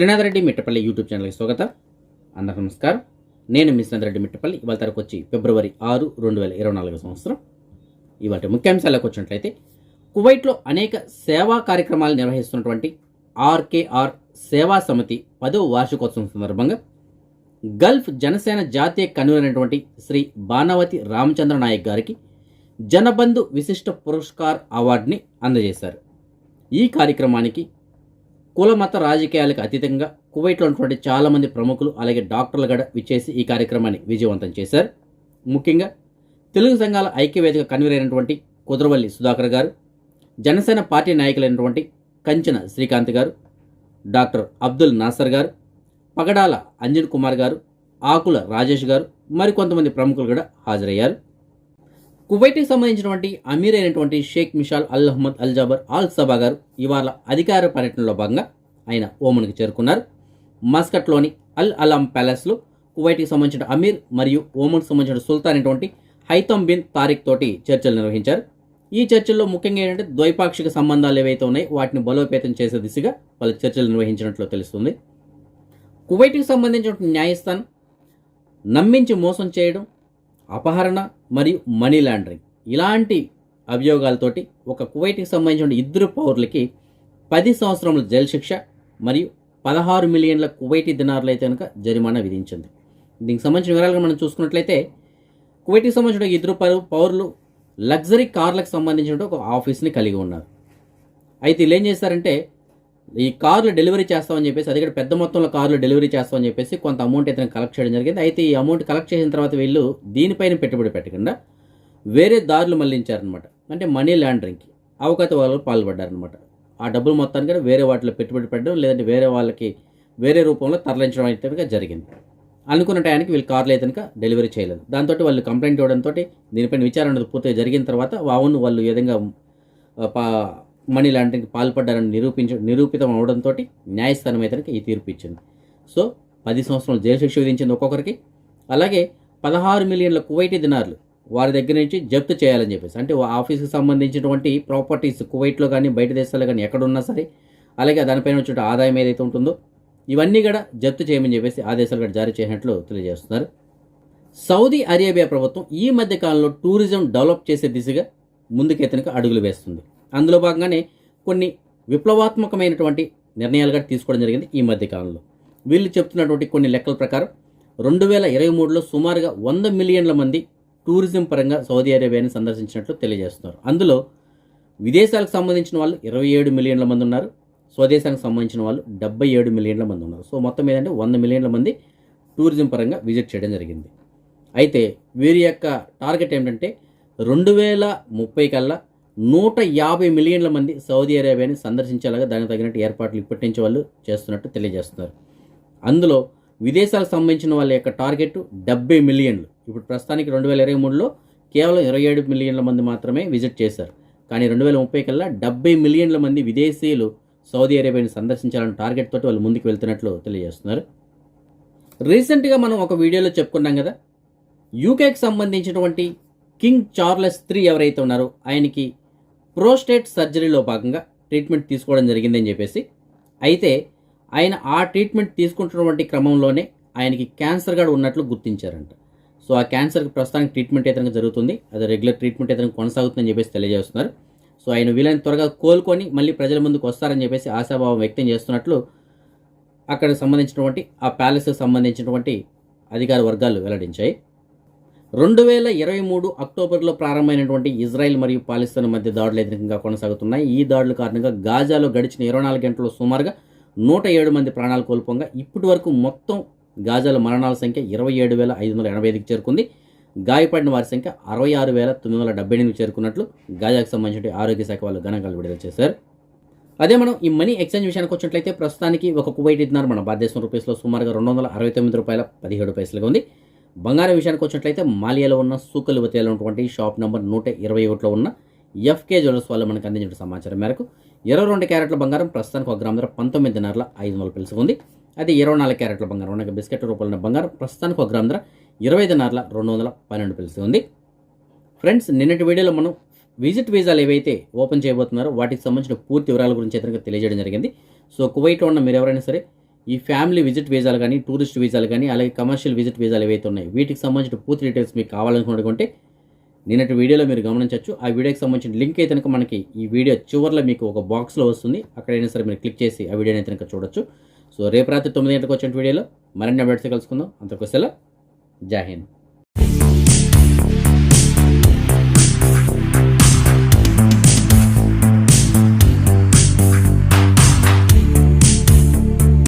Srinath Reddy Mittapalli YouTube ఛానల్కి స్వాగతం. అందరికీ నమస్కారం. నేను మీ శ్రీనాథ్ రెడ్డి మిట్టపల్లి. ఇవాళ తరకు వచ్చి ఫిబ్రవరి ఆరు రెండు వేల ఇరవై నాలుగో సంవత్సరం. ఇవాటి ముఖ్యాంశాలకు వచ్చినట్లయితే కువైట్లో అనేక సేవా కార్యక్రమాలు నిర్వహిస్తున్నటువంటి ఆర్కేఆర్ సేవా సమితి పదవ వార్షికోత్సవం సందర్భంగా గల్ఫ్ జనసేన జాతీయ కన్వీనర్ అయినటువంటి శ్రీ బాణవతి రామచంద్ర నాయక్ గారికి జనబంధు విశిష్ట పురస్కార్ అవార్డుని అందజేశారు. ఈ కార్యక్రమానికి కుల మత రాజకీయాలకు అతీతంగా కువైట్లో ఉన్నటువంటి చాలామంది ప్రముఖులు అలాగే డాక్టర్లు కూడా విచ్చేసి ఈ కార్యక్రమాన్ని విజయవంతం చేశారు. ముఖ్యంగా తెలుగు సంఘాల ఐక్యవేదిక కన్వీనర్ అయినటువంటి కుదరవల్లి సుధాకర్ గారు జనసేన పార్టీ నాయకులైనటువంటి కంచన శ్రీకాంత్ గారు డాక్టర్ అబ్దుల్ నాసర్ గారు పగడాల అంజన్ కుమార్ గారు ఆకుల రాజేష్ గారు మరికొంతమంది ప్రముఖులు కూడా హాజరయ్యారు. కువైట్కి సంబంధించినటువంటి అమీర్ అయినటువంటి Sheikh Mishal Al Ahmad Al Jaber Al Sabah గారు ఇవాళ అధికార పర్యటనలో భాగంగా ఆయన ఓమన్కి చేరుకున్నారు. మస్కట్లోని అల్ అలాం ప్యాలెస్లో కువైట్కి సంబంధించిన అమీర్ మరియు ఓమన్కి సంబంధించిన సుల్తాన్ అయినటువంటి హైతమ్ బిన్ తారిక్ తోటి చర్చలు నిర్వహించారు. ఈ చర్చల్లో ముఖ్యంగా ఏంటంటే ద్వైపాక్షిక సంబంధాలు ఏవైతే ఉన్నాయో వాటిని బలోపేతం చేసే దిశగా వాళ్ళు చర్చలు నిర్వహించినట్లు తెలుస్తుంది. కువైట్కి సంబంధించిన న్యాయస్థానం నమ్మించి మోసం చేయడం అపహరణ మరియు మనీ లాండరింగ్ ఇలాంటి అభియోగాలతోటి ఒక కువైట్కి సంబంధించిన ఇద్దరు పౌరులకి పది సంవత్సరముల జైలు శిక్ష మరియు పదహారు మిలియన్ల కువైటీ దినార్లు అయితే కనుక జరిమానా విధించింది. దీనికి సంబంధించిన వివరాలుగా మనం చూసుకున్నట్లయితే కువైట్కి సంబంధించిన ఇద్దరు పౌరులు లగ్జరీ కార్లకు సంబంధించిన ఒక ఆఫీస్ని కలిగి ఉన్నారు. అయితే వీళ్ళు ఏం చేస్తారంటే ఈ కార్లు డెలివరీ చేస్తామని చెప్పేసి అది కూడా పెద్ద మొత్తంలో కార్లు డెలివరీ చేస్తామని చెప్పేసి కొంత అమౌంట్ అయితే కలెక్ట్ చేయడం జరిగింది. అయితే ఈ అమౌంట్ కలెక్ట్ చేసిన తర్వాత వీళ్ళు దీనిపైన పెట్టుబడి పెట్టకుండా వేరే దారులు మళ్ళించారనమాట అంటే మనీ లాండరింగ్కి అవకాశ వాళ్ళు పాల్పడ్డారనమాట ఆ డబ్బులు మొత్తానికి కూడా వేరే వాటిలో పెట్టుబడి పెట్టడం లేదంటే వేరే వాళ్ళకి వేరే రూపంలో తరలించడం అయితే జరిగింది. అనుకున్న టయానికి వీళ్ళు కార్లు అయితే కనుక డెలివరీ చేయలేదు. దాంతో వాళ్ళు కంప్లైంట్ ఇవ్వడంతో దీనిపైన విచారణ పూర్తిగా జరిగిన తర్వాత అవును వాళ్ళు ఏ విధంగా పా మనీ లాంటికి పాల్పడ్డారని నిరూపించ నిరూపితం అవడంతో న్యాయస్థానం అయితే ఈ తీర్పు ఇచ్చింది. సో పది సంవత్సరాలు జైలు శిక్ష విధించింది ఒక్కొక్కరికి. అలాగే పదహారు మిలియన్ల కువైటీ దినార్లు వారి దగ్గర నుంచి జప్తు చేయాలని చెప్పేసి అంటే ఆఫీస్కి సంబంధించినటువంటి ప్రాపర్టీస్ కువైట్లో కానీ బయట దేశాల్లో కానీ ఎక్కడున్నా సరే అలాగే దానిపైన వచ్చే ఆదాయం ఏదైతే ఉంటుందో ఇవన్నీ కూడా జప్తు చేయమని చెప్పేసి ఆదేశాలు కూడా జారీ చేసినట్లు తెలియజేస్తున్నారు. సౌదీ అరేబియా ప్రభుత్వం ఈ మధ్య కాలంలో టూరిజం డెవలప్ చేసే దిశగా ముందుకెత్తనికి అడుగులు వేస్తుంది. అందులో భాగంగానే కొన్ని విప్లవాత్మకమైనటువంటి నిర్ణయాలు కూడా తీసుకోవడం జరిగింది ఈ మధ్యకాలంలో వీళ్ళు చెప్తున్నటువంటి కొన్ని లెక్కల ప్రకారం రెండు వేల ఇరవై మూడులో సుమారుగా వంద మిలియన్ల మంది టూరిజం పరంగా సౌదీ అరేబియాని సందర్శించినట్లు తెలియజేస్తున్నారు. అందులో విదేశాలకు సంబంధించిన వాళ్ళు ఇరవై ఏడు మిలియన్ల మంది ఉన్నారు. స్వదేశానికి సంబంధించిన వాళ్ళు డెబ్బై ఏడు మిలియన్ల మంది ఉన్నారు. సో మొత్తం ఏంటంటే వంద మిలియన్ల మంది టూరిజం పరంగా విజిట్ చేయడం జరిగింది. అయితే వీరి యొక్క టార్గెట్ ఏమిటంటే రెండు వేల ముప్పై కల్లా నూట యాభై మిలియన్ల మంది సౌదీ అరేబియాని సందర్శించేలాగా దానికి తగినట్టు ఏర్పాట్లు ఇప్పటి నుంచి వాళ్ళు చేస్తున్నట్టు తెలియజేస్తున్నారు. అందులో విదేశాలకు సంబంధించిన వాళ్ళ యొక్క టార్గెట్ డెబ్బై మిలియన్లు. ఇప్పుడు ప్రస్తుతానికి రెండు వేల ఇరవై మూడులో కేవలం ఇరవై ఏడు మిలియన్ల మంది మాత్రమే విజిట్ చేశారు. కానీ రెండు వేల ముప్పై కల్లా డెబ్బై మిలియన్ల మంది విదేశీయులు సౌదీ అరేబియాని సందర్శించాలన్న టార్గెట్ తోటి వాళ్ళు ముందుకు వెళ్తున్నట్లు తెలియజేస్తున్నారు. రీసెంట్గా మనం ఒక వీడియోలో చెప్పుకున్నాం కదా యూకేకి సంబంధించినటువంటి కింగ్ చార్లెస్ త్రీ ఎవరైతే ఉన్నారో ఆయనకి ప్రోస్టేట్ సర్జరీలో భాగంగా ట్రీట్మెంట్ తీసుకోవడం జరిగిందని చెప్పేసి అయితే ఆయన ఆ ట్రీట్మెంట్ తీసుకుంటున్నటువంటి క్రమంలోనే ఆయనకి క్యాన్సర్ కూడా ఉన్నట్లు గుర్తించారంట. సో ఆ క్యాన్సర్కి ప్రస్తుతానికి ట్రీట్మెంట్ ఏదైనా జరుగుతుంది. అది రెగ్యులర్ ట్రీట్మెంట్ ఏదైనా కొనసాగుతుందని చెప్పేసి తెలియజేస్తున్నారు. సో ఆయన వీలైన త్వరగా కోలుకొని మళ్ళీ ప్రజల ముందుకు వస్తారని చెప్పేసి ఆశాభావం వ్యక్తం చేస్తున్నట్లు అక్కడ సంబంధించినటువంటి ఆ ప్యాలెస్కి సంబంధించినటువంటి అధికార వర్గాలు వెల్లడించాయి. రెండు వేల ఇరవై మూడు అక్టోబర్లో ప్రారంభమైనటువంటి ఇజ్రాయెల్ మరియు పాలిస్తాన్ మధ్య దాడులు ఎదురుగా కొనసాగుతున్నాయి. ఈ దాడుల కారణంగా గాజాలో గడిచిన ఇరవై నాలుగు గంటల్లో సుమారుగా నూట ఏడు మంది ప్రాణాలు కోల్పోగా ఇప్పటి వరకు మొత్తం గాజాల మరణాల సంఖ్య ఇరవై ఏడు వేల ఐదు వందల ఎనభై ఐదుకి చేరుకుంది. గాయపడిన వారి సంఖ్య అరవై ఆరు వేల తొమ్మిది వందల డెబ్బై ఎనిమిది చేరుకున్నట్లు గాజాకు సంబంధించిన ఆరోగ్య శాఖ వాళ్ళు గణాంకాలు విడుదల చేశారు. అదే మనం ఈ మనీ ఎక్స్చేంజ్ విషయానికి వచ్చినట్లయితే ప్రస్తుతానికి ఒక కువైట్ ఇద్దరు మన భారతదేశం రూపీస్లో సుమారుగా రెండు వందల అరవై తొమ్మిది రూపాయల పదిహేడు పైసలుగా ఉంది. బంగారం విషయానికి వచ్చినట్లయితే మాలియాలో ఉన్న సూకలు ఉన్నటువంటి షాప్ నెంబర్ నూట ఇరవై ఒకటిలో ఉన్న ఎఫ్కే జ్యువెల్స్ వాళ్ళు మనకు అందించిన సమాచారం మేరకు ఇరవై రెండు క్యారెట్ల బంగారం ప్రస్తుతానికి ఒక గ్రామ ధర పంతొమ్మిది ఐదు వందల పిలుసుకు అది ఇరవై నాలుగు క్యారెట్ల బంగారం ఉన్న బిస్కెట్ రూపంలో బంగారం ప్రస్తుతానికి ఒక గ్రామ ధర ఇరవై దినార్ల రెండు వందల పన్నెండు పిలుసు ఉంది. ఫ్రెండ్స్ నిన్నటి వీడియోలో మనం విజిట్ వీసాలు ఏవైతే ఓపెన్ చేయబోతున్నారో వాటికి సంబంధించిన పూర్తి వివరాల గురించి ఇతరులకు తెలియజేయడం జరిగింది. సో కువైట్లో ఉన్న మీరు ఎవరైనా సరే ఈ ఫ్యామిలీ విజిట్ వీసాలు కానీ టూరిస్ట్ వీసాలు కానీ అలాగే కమర్షియల్ విజిట్ వీసాలు ఏవైతే ఉన్నాయి వీటికి సంబంధించిన పూర్తి డీటెయిల్స్ మీకు కావాలనుకుంటే నిన్నటి వీడియోలో మీరు గమనించవచ్చు. ఆ వీడియోకి సంబంధించిన లింక్ అయితే కనుక మనకి ఈ వీడియో చివరిలో మీకు ఒక బాక్స్లో వస్తుంది. అక్కడైనా సరే మీరు క్లిక్ చేసి ఆ వీడియోని అయితే కనుక చూడొచ్చు. సో రేపు రాత్రి తొమ్మిది గంటలకు వచ్చిన వీడియోలో మరిన్ని అప్డేట్స్ కలుసుకుందాం. అంతకు సెల జై